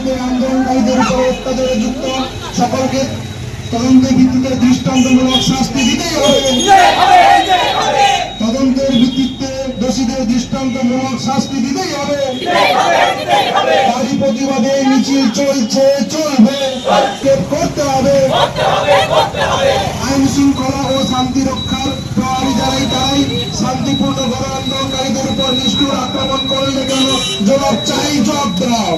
হেফাজতে আন্দোলনকারীদের উপর অত্যাচারে যুক্ত সকলকে তদন্তের ভিত্তিতে দৃষ্টান্তমূলক শাস্তি দিতেই হবে। তদন্তের ভিত্তিতে দোষীদের দৃষ্টান্তমূলক শাস্তি দিতেই হবে। প্রতিবাদে মিছিল চলছে, চলবে। করতে হবে। আইন শৃঙ্খলা ও শান্তি রক্ষার প্রহরী যারাই তারাই শান্তিপূর্ণ গণ উপর নিষ্ঠুর আক্রমণ করলে কেন? জবাব চাই জবাব দাও।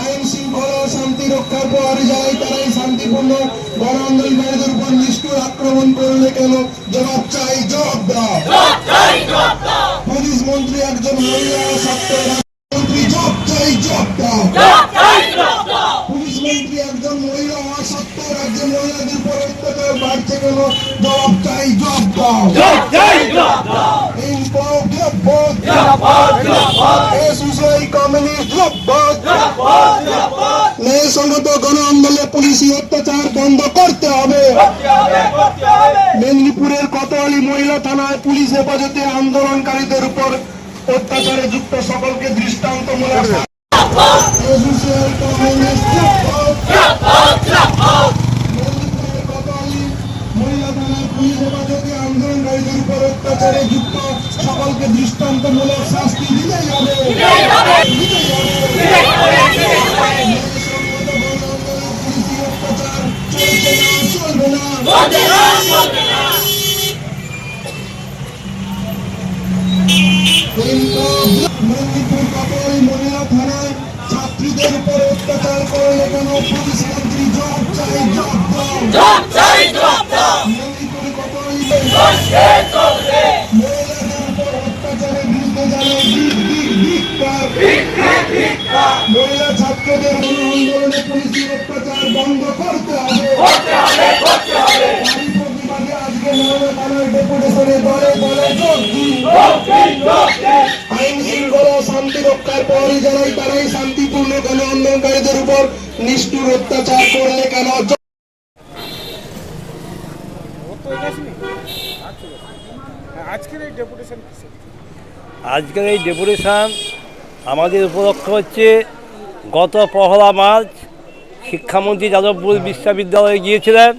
আইন শৃঙ্খলা শান্তি রক্ষার প্রহরী যারাই তারাই শান্তিপূর্ণ গণ আন্দোলনকারীদের উপর নিষ্ঠুর আক্রমণ করলে কেন? জবাব চাই জবাব দাও। পুলিশ মন্ত্রী একজন মহিলা সত্ত্বেও মন্ত্রী জব চাই জব দাও। পুলিশ মন্ত্রী একজন মহিলা হওয়া সত্ত্বেও রাজ্যের মহিলাদের উপর অত্যাচার বাড়ছে কেন? জবাব চাই জব দাও। ইনকলাব ন্যায়সঙ্গত গণ আন্দোলনে পুলিশি অত্যাচার বন্ধ করতে হবে। মেদিনীপুরের কোতোয়ালি মহিলা থানায় পুলিশ হেফাজতে আন্দোলনকারীদের উপর অত্যাচারে যুক্ত সকলকে দৃষ্টান্তমূলক এসোসিয়েশন কমিউনিস্ট জিন্দাবাদ মেদিনীপুরের কোতোয়ালি মহিলা থানায় পুলিশ হেফাজতে আন্দোলনকারীদের অত্যাচারে যুক্ত সকলকে দৃষ্টান্তমূলক শাস্তি দিতেই হবে না চলবে না। মহিলা ছাত্রদের আন্দোলনে পুলিশি অত্যাচার বন্ধ করতে হবে। প্রতিবাদে আজকে মহিলা ডেপুটেশনে দলে দলে যোগ দিন। আইন শৃঙ্খলা শান্তি রক্ষার পরই যারাই তারাই শান্তিপূর্ণ গণ আন্দোলনকারীদের উপর নিষ্ঠুর অত্যাচার করলে কেন? আজকের এই ডেপুটেশন আজকের এই ডেপুটেশন আমাদের উপলক্ষ হচ্ছে গত পহলা মার্চ শিক্ষামন্ত্রী যাদবপুর বিশ্ববিদ্যালয়ে গিয়েছিলেন।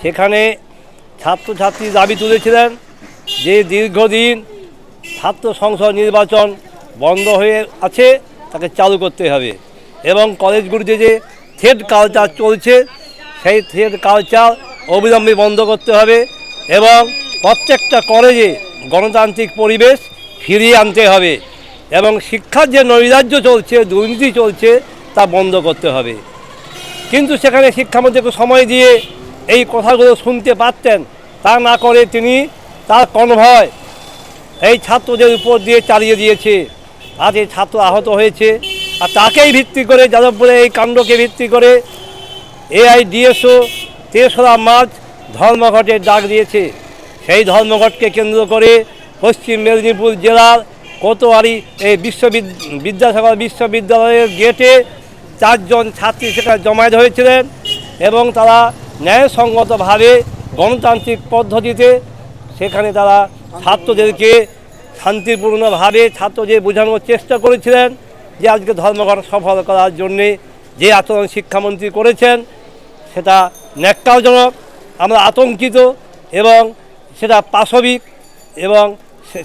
সেখানে ছাত্রছাত্রী দাবি তুলেছিলেন যে দীর্ঘদিন ছাত্র সংসদ নির্বাচন বন্ধ হয়ে আছে, তাকে চালু করতে হবে। এবং কলেজগুলিতে যে থ্রেড কালচার চলছে, সেই থ্রেড কালচার অবিলম্বে বন্ধ করতে হবে এবং প্রত্যেকটা কলেজে গণতান্ত্রিক পরিবেশ ফিরিয়ে আনতে হবে। এবং শিক্ষার যে নৈরাজ্য চলছে, দুর্নীতি চলছে, তা বন্ধ করতে হবে। কিন্তু সেখানে শিক্ষামন্ত্রীকে সময় দিয়ে এই কথাগুলো শুনতে পারতেন। তা না করে তিনি তার কনভয় এই ছাত্রদের উপর দিয়ে চালিয়ে দিয়েছে। আজ এই ছাত্র আহত হয়েছে। আর তাকেই ভিত্তি করে যাদবপুরে এই কাণ্ডকে ভিত্তি করে এআইডিএসও তেসরা মার্চ ধর্মঘটের ডাক দিয়েছে। সেই ধর্মঘটকে কেন্দ্র করে পশ্চিম মেদিনীপুর জেলার কোতোয়ারি এই বিশ্ববিদ বিদ্যাসাগর বিশ্ববিদ্যালয়ের গেটে চারজন ছাত্রী সেখানে জমায়েত হয়েছিলেন এবং তারা ন্যায়সঙ্গতভাবে গণতান্ত্রিক পদ্ধতিতে সেখানে তারা ছাত্রদেরকে শান্তিপূর্ণভাবে ছাত্রদের বোঝানোর চেষ্টা করেছিলেন যে আজকে ধর্মঘট সফল করার জন্যে যে আচরণ শিক্ষামন্ত্রী করেছেন সেটা ন্যাক্কারজনক, আমরা আতঙ্কিত এবং সেটা পাশবিক এবং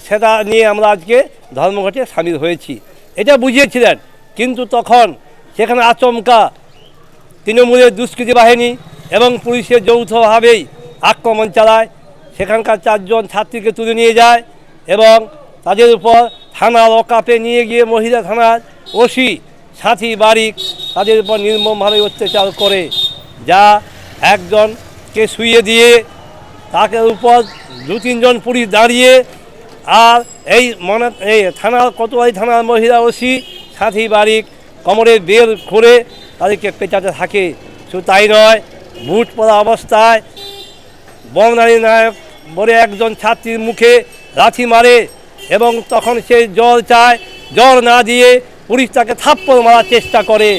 সেটা নিয়ে আমরা আজকে ধর্মঘটে সামিল হয়েছি। এটা বুঝিয়েছিলেন, কিন্তু তখন সেখানে আচমকা তৃণমূলের দুষ্কৃতী বাহিনী এবং পুলিশের যৌথভাবেই আক্রমণ চালায়। সেখানকার চারজন ছাত্রীকে তুলে নিয়ে যায় এবং তাদের উপর থানার অকাপে নিয়ে গিয়ে মহিলা থানার ওসি, সাথী, বারিক তাদের উপর নির্মমভাবে অত্যাচার করে, যা একজনকে শুইয়ে দিয়ে তাকে উপর দু তিনজন পুলিশ দাঁড়িয়ে আর এই মনে, এই থানার কোতোয়ালি থানার মহিলা ওসি, সাথী বারিক কোমরের বেল খুঁড়ে তাদেরকে পেঁচাতে থাকে। শুধু তাই নয়, বুট পরা অবস্থায় বমনারী নায়ক বলে একজন ছাত্রীর মুখে লাথি মারে এবং তখন সে জল চায়, জল না দিয়ে পুলিশ তাকে থাপ্পড় মারার চেষ্টা করে।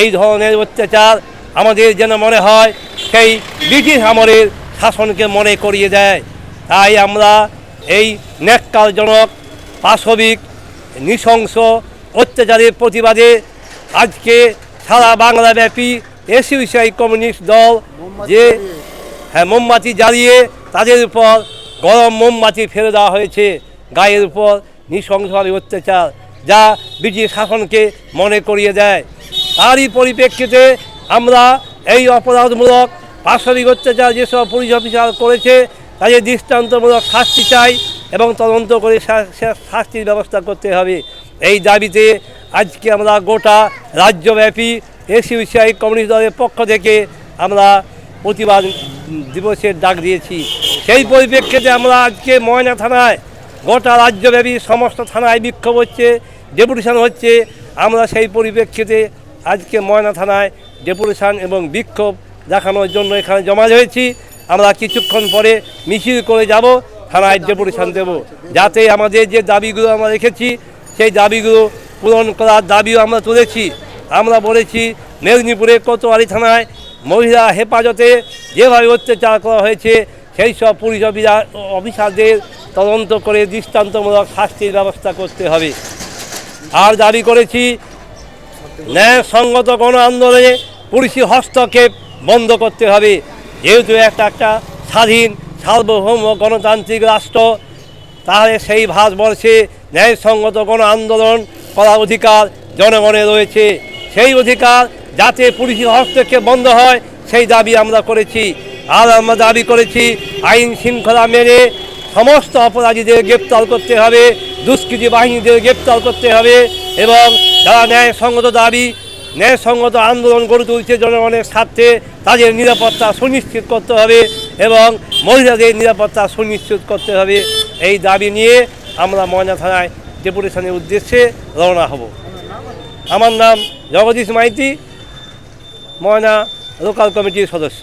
এই ধরনের অত্যাচার আমাদের যেন মনে হয়, সেই ব্রিটিশ আমলের শাসনকে মনে করিয়ে দেয়। তাই আমরা এই ন্যাক্কারজনক পাশবিক, নৃশংস অত্যাচারের প্রতিবাদে আজকে সারা বাংলাব্যাপী এসিউসিআই কমিউনিস্ট দল যে হ্যাঁ মোমবাতি জ্বালিয়ে তাদের উপর গরম মোমবাতি ফেলে দেওয়া হয়েছে গায়ের উপর নৃশংসভাবে অত্যাচার যা ব্রিটিশ শাসনকে মনে করিয়ে দেয়। তারই পরিপ্রেক্ষিতে আমরা এই অপরাধমূলক পাশবিক অত্যাচার যেসব পুলিশ অফিসার করেছে তাদের দৃষ্টান্তমূলক শাস্তি চাই এবং তদন্ত করে শাস্তির ব্যবস্থা করতে হবে। এই দাবিতে আজকে আমরা গোটা রাজ্যব্যাপী এসিউসিআই কমিউনিস্ট দলের পক্ষ থেকে আমরা প্রতিবাদ দিবসের ডাক দিয়েছি। সেই পরিপ্রেক্ষিতে আমরা আজকে ময়না থানায়, গোটা রাজ্যব্যাপী সমস্ত থানায় বিক্ষোভ হচ্ছে, ডেপুটেশন হচ্ছে। আমরা সেই পরিপ্রেক্ষিতে আজকে ময়না থানায় ডেপুটেশন এবং বিক্ষোভ দেখানোর জন্য এখানে জমা হয়েছি আমরা কিছুক্ষণ পরে মিছিল করে যাব, থানায় ডেপুটেশন দেব। যাতে আমাদের যে দাবিগুলো আমরা রেখেছি, সেই দাবিগুলো পূরণ করার দাবিও আমরা তুলেছি। আমরা বলেছি মেদিনীপুরে কোতোয়ালি থানায় মহিলা হেফাজতে যেভাবে অত্যাচার করা হয়েছে, সেই সব পুলিশ অফিসার, অফিসারদের তদন্ত করে দৃষ্টান্তমূলক শাস্তির ব্যবস্থা করতে হবে। আর দাবি করেছি, ন্যায়সঙ্গত গণ আন্দোলনে পুলিশি হস্তক্ষেপ বন্ধ করতে হবে। যেহেতু একটা একটা স্বাধীন, সার্বভৌম গণতান্ত্রিক রাষ্ট্র, তাহলে সেই ভারতবর্ষে ন্যায়সঙ্গত গণ আন্দোলন করার অধিকার জনগণের রয়েছে। সেই অধিকার যাতে পুলিশি হস্তক্ষেপ বন্ধ হয়, সেই দাবি আমরা করেছি। আর আমরা দাবি করেছি, আইন শৃঙ্খলা মেনে সমস্ত অপরাধীদের গ্রেপ্তার করতে হবে, দুষ্কৃতী বাহিনীদের গ্রেপ্তার করতে হবে এবং যারা ন্যায়সঙ্গত দাবি ন্যায়সঙ্গত আন্দোলন গড়ে তুলছে জনগণের স্বার্থে, তাদের নিরাপত্তা সুনিশ্চিত করতে হবে এবং মহিলাদের নিরাপত্তা সুনিশ্চিত করতে হবে। এই দাবি নিয়ে আমরা ময়না থানায় ডেপুটেশনের উদ্দেশ্যে রওনা হব। আমার নাম জগদীশ মাইতি, ময়না লোকাল কমিটির সদস্য।